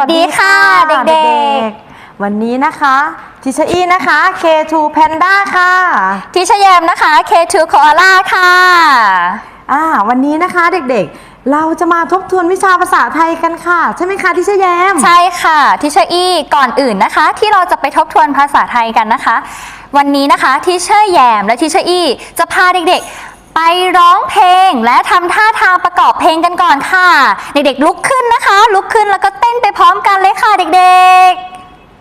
วัสดีค่ะเด็กๆ วันนี้นะคะทิชอี้นะคะ K2 Panda ค่ะๆทิชแยมนะคะ K2 Koala ค่ะอ่าวันนี้นะคะเด็กๆ เราจะมาทบทวนวิชาภาษาไทยกันค่ะ ใช่ไหมคะทิชแยม ใช่ค่ะทิชอี้ก่อนอื่นนะคะ ที่เราจะไปทบทวนภาษาไทยกันนะคะ วันนี้นะคะทิเชอร์แยมและทิเชออี้จะพาเด็กๆ ไปร้องเพลงและทำท่าทางประกอบเพลงกันก่อนค่ะ เด็กๆลุกขึ้นนะคะ ลุกขึ้นแล้วก็เต้นไปพร้อมกันเลยค่ะเด็ก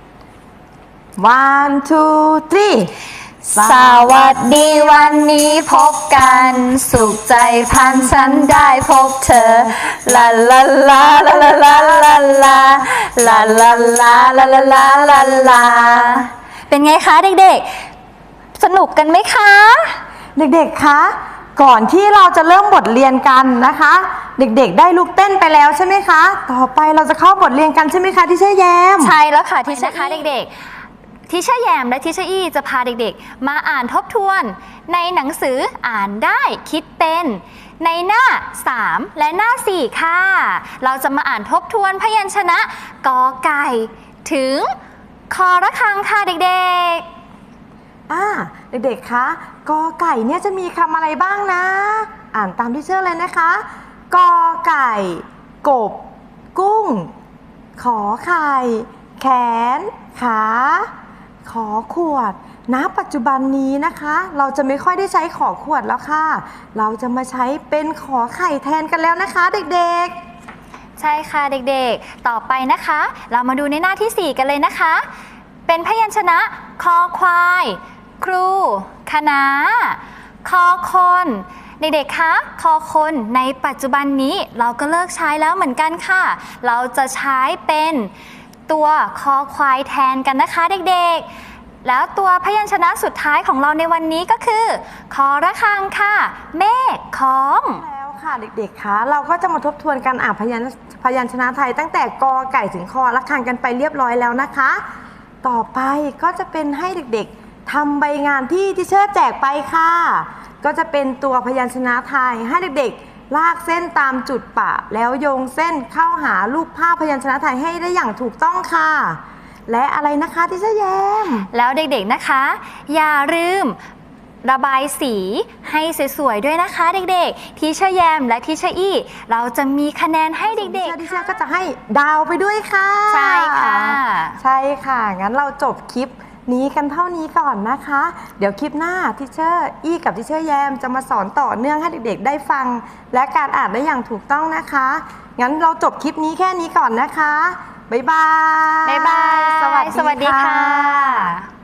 ๆ one two three สวัสดีวันนี้พบกัน สุขใจพันฉันได้พบเธอลาลาลาลาลาลาลาลาลาลาลาลาลาลาลาลาเป็นไงคะเด็กๆ สนุกกันไหมคะ เด็กๆ คะ ก่อนที่เราจะเริ่มบทเรียนกันนะคะ เด็กๆ ได้ลุกเต้นไปแล้วใช่ไหมคะ ต่อไปเราจะเข้าบทเรียนกันใช่ไหมคะที่เช่แยม ใช่แล้วค่ะที่เชคะเด็กๆ ทิชแยมและทิชอี้จะพาเด็กๆ มาอ่านทบทวน ในหนังสืออ่านได้คิดเป็น ในหน้า 3 และหน้า 4 ค่ะ เราจะมาอ่านทบทวนพยัญชนะกอไก่ ถึงคอระฆังค่ะเด็ก อ่าเด็กๆ คะ กอไก่เนี่ยจะมีคำอะไรบ้างนะ อ่านตามที่เชื่อเลยนะคะ กอไก่ กบ กุ้ง ขอไข่ แขน ขา ขอขวดณปัจจุบันนี้นะคะ เราจะไม่ค่อยได้ใช้ขอขวดแล้วค่ะ เราจะมาใช้เป็นขอไข่แทนกันแล้วนะคะ เด็กๆๆใช่ค่ะเด็กๆ ต่อไปนะคะ เรามาดูในหน้าที่ 4 กันเลยนะคะ เป็นพยัญชนะคอควาย ครู คณะ คอคนเด็กๆ คะ คอคนในปัจจุบันนี้เราก็เลิกใช้แล้วเหมือนกันค่ะ เราจะใช้เป็นตัวคอควายแทนกันนะคะเด็กๆ แล้วตัวพยัญชนะสุดท้ายของเราในวันนี้ก็คือ คอระฆังค่ะ เมฆของ แล้วค่ะเด็กๆ คะเราก็จะมาทบทวนการอ่านพยัญพยัญชนะไทยตั้งแต่กอไก่ถึงคอละคังกันไปเรียบร้อยแล้วนะคะ ต่อไปก็จะเป็นให้เด็กๆ ทำใบงานที่ที่เชิดแจกไปค่ะ ก็จะเป็นตัวพยัญชนะไทยให้เด็กๆ ลากเส้นตามจุดปะ แล้วโยงเส้นเข้าหารูปภาพพยัญชนะไทยให้ได้อย่างถูกต้องค่ะ และอะไรนะคะที่เชอแยม แล้วเด็กๆนะคะ อย่าลืมระบายสีให้สวยๆด้วยนะคะ เด็กๆ ทีเชอร์แยมและทีเชอร์อี้ เราจะมีคะแนนให้เด็กที่ๆเชื่อก็จะให้ดาวไปด้วยค่ะ ใช่ค่ะ ใช่ค่ะ งั้นเราจบคลิป นี้กันเท่านี้ก่อนนะคะ เดี๋ยวคลิปหน้าทิเชอร์อี้กับทิเชอร์แยมจะมาสอนต่อเนื่องให้เด็กๆ ได้ฟัง และการอ่านได้อย่างถูกต้องนะคะ งั้นเราจบคลิปนี้แค่นี้ก่อนนะคะ บ๊ายบาย บ๊ายบาย สวัสดีสวัสดีค่ะ